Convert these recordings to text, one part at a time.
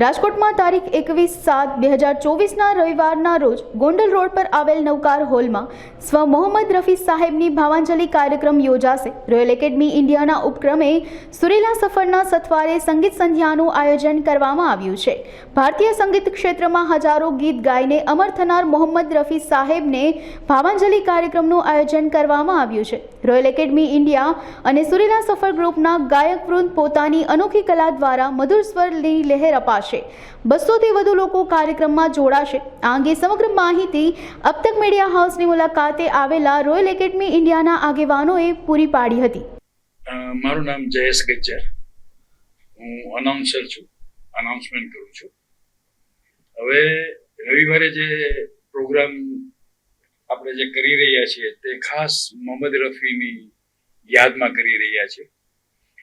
રાજકોટમાં તારીખ એકવીસ સાત બે હજાર ચોવીસના રવિવારના રોજ ગોંડલ રોડ પર આવેલ નવકાર હોલમાં સ્વ મોહમ્મદ રફી સાહેબની ભાવાંજલિ કાર્યક્રમ યોજાશે. રોયલ એકેડમી ઇન્ડિયાના ઉપક્રમે સુરેલા સફરના સથવારે સંગીત સંધ્યાનું આયોજન કરવામાં આવ્યું છે. ભારતીય સંગીત ક્ષેત્રમાં હજારો ગીત ગાઈને અમર થનાર મોહમ્મદ રફી સાહેબને ભાવાંજલિ કાર્યક્રમનું આયોજન કરવામાં આવ્યું છે. રોયલ એકેડમી ઇન્ડિયા અને સુરેલા સફર ગ્રુપના ગાયક વૃંદ પોતાની અનોખી કલા દ્વારા મધુર સ્વરની લહેર અપાશે. બસોથી વધુ લોકો કાર્યક્રમમાં જોડાશે. આ અંગે સમગ્ર માહિતી અબતક મીડિયા હાઉસની મુલાકાતે આવેલા રોયલ એકેડમી ઇન્ડિયાના આગેવાનોએ પૂરી પાડી હતી. મારું નામ જયેશ ગજ્જર. હું અનાઉન્સર છું અનાઉન્સમેન્ટ કરું છું. હવે રવિવારે જે પ્રોગ્રામ આપણે જે કરી રહ્યા છીએ તે ખાસ મોહમ્મદ રફીની યાદમાં કરી રહ્યા છીએ.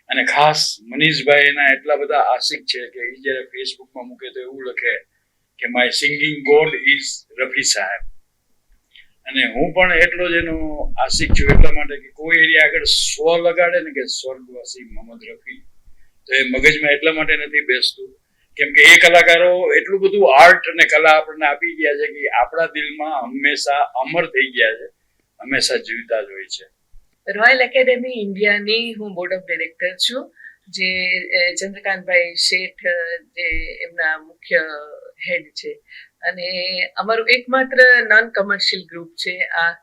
અને ખાસ મનીષભાઈ એના એટલા બધા આશિક છે કે એ જ્યારે ફેસબુકમાં મૂકે તો એવું લખે કે my singing god is Rafi સાહેબ અને હું પણ એટલો જ એનો આશિક છું એટલા માટે કે કોઈ એરિયા આગળ સ્વ લગાડે ને કે સ્વર્ગવાસી મોહમ્મદ રફી. તો એ મગજમાં એટલા માટે નથી બેસતું. કેમ કે એ કલાકારો એટલું બધું આર્ટ અને કલા આપણને આપી ગયા છે કે આપણા દિલમાં હંમેશા અમર થઈ ગયા છે. હંમેશા જીવતા જ હોય છે. રોયલ એકેડેમી ઇન્ડિયાની હું બોર્ડ ઓફ ડિરેક્ટર છું, જે ચંદ્રકાંતભાઈ શેઠ જે એમના મુખ્ય હેડ છે. અને અમારું એકમાત્ર નોન કમર્શિયલ ગ્રુપ છે આ,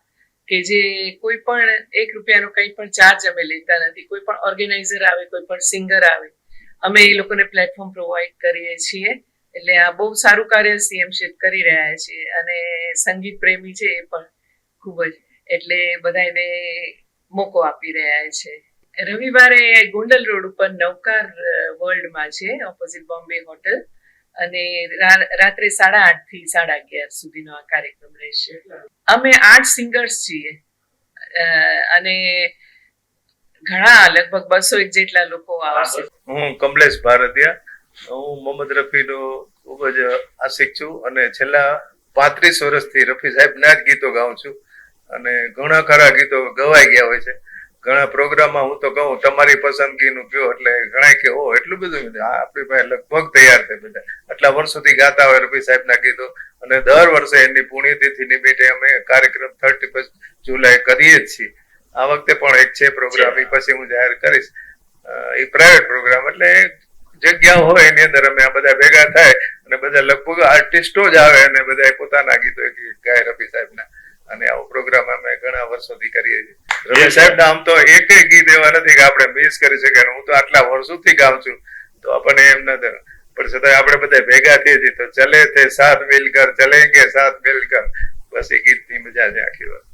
કે જે કોઈ પણ એક રૂપિયાનો કંઈ પણ ચાર્જ અમે લેતા નથી, કોઈ પણ ઓર્ગેનાઇઝર આવે, કોઈ પણ સિંગર આવે, અમે એ લોકોને પ્લેટફોર્મ પ્રોવાઈડ કરીએ છીએ. એટલે આ બહુ સારું કાર્ય સીએમ શેઠ કરી રહ્યા છે અને સંગીત પ્રેમી છે એ પણ ખૂબ જ. એટલે બધાને મોકો આપી રહ્યા છે. રવિવારે ગોંડલ રોડ ઉપર નવકાર વર્લ્ડમાં છે ઓપોઝિટ બોમ્બે હોટલ અને રાત્રે સાડા આઠથી સાડા અગિયાર સુધીનો આ કાર્યક્રમ રહેશે. અમે આઠ સિંગર્સ છીએ. અને ઘણા, લગભગ બસો એક જેટલા લોકો આવશે. હું કમલેશ ભારતીયા. હું મોહમ્મદ રફીનો ખૂબ જ આશિક છું અને છેલ્લા પાંત્રીસ વર્ષથી રફી સાહેબના જ ગીતો ગાઉં છું. અને ઘણા ખરા ગીતો ગવાઈ ગયા હોય છે. ઘણા પ્રોગ્રામમાં હું તો કહું તમારી પસંદગીનું કયો? એટલે ઘણા કે ઓ એટલું બધું આ આપણી પાસે લગભગ તૈયાર છે બધા. આટલા વર્ષોથી ગાતા હોય રફી સાહેબના ગીતો અને દર વર્ષે એમની પુણ્યતિથિ નિમિત્તે અમે કાર્યક્રમ થર્ટી ફર્સ્ટ જુલાઈ કરીએ જ છીએ. આ વખતે પણ એક છે પ્રોગ્રામ એ પછી હું જાહેર કરીશ. એ પ્રાઇવેટ પ્રોગ્રામ એટલે જગ્યા હોય એની અંદર અમે આ બધા ભેગા થાય અને બધા લગભગ આર્ટિસ્ટો જ આવે અને બધા પોતાના ગીતો ગાય રફી સાહેબના અને આવો વર્ષોથી કરીએ છીએ. રફી સાહેબના આમ તો એક ગીત એવા નથી કે આપણે મિસ કરી શકીએ. હું તો આટલા વર્ષોથી ગાઉં છું, તો આપણને એમ નથી પણ છતાં આપણે બધા ભેગા થઈએ છીએ. તો ચલે તે સાથ મિલકર ચલેંગે સાથ મિલકર. બસ એ ગીતની મજા છે આખી વાત.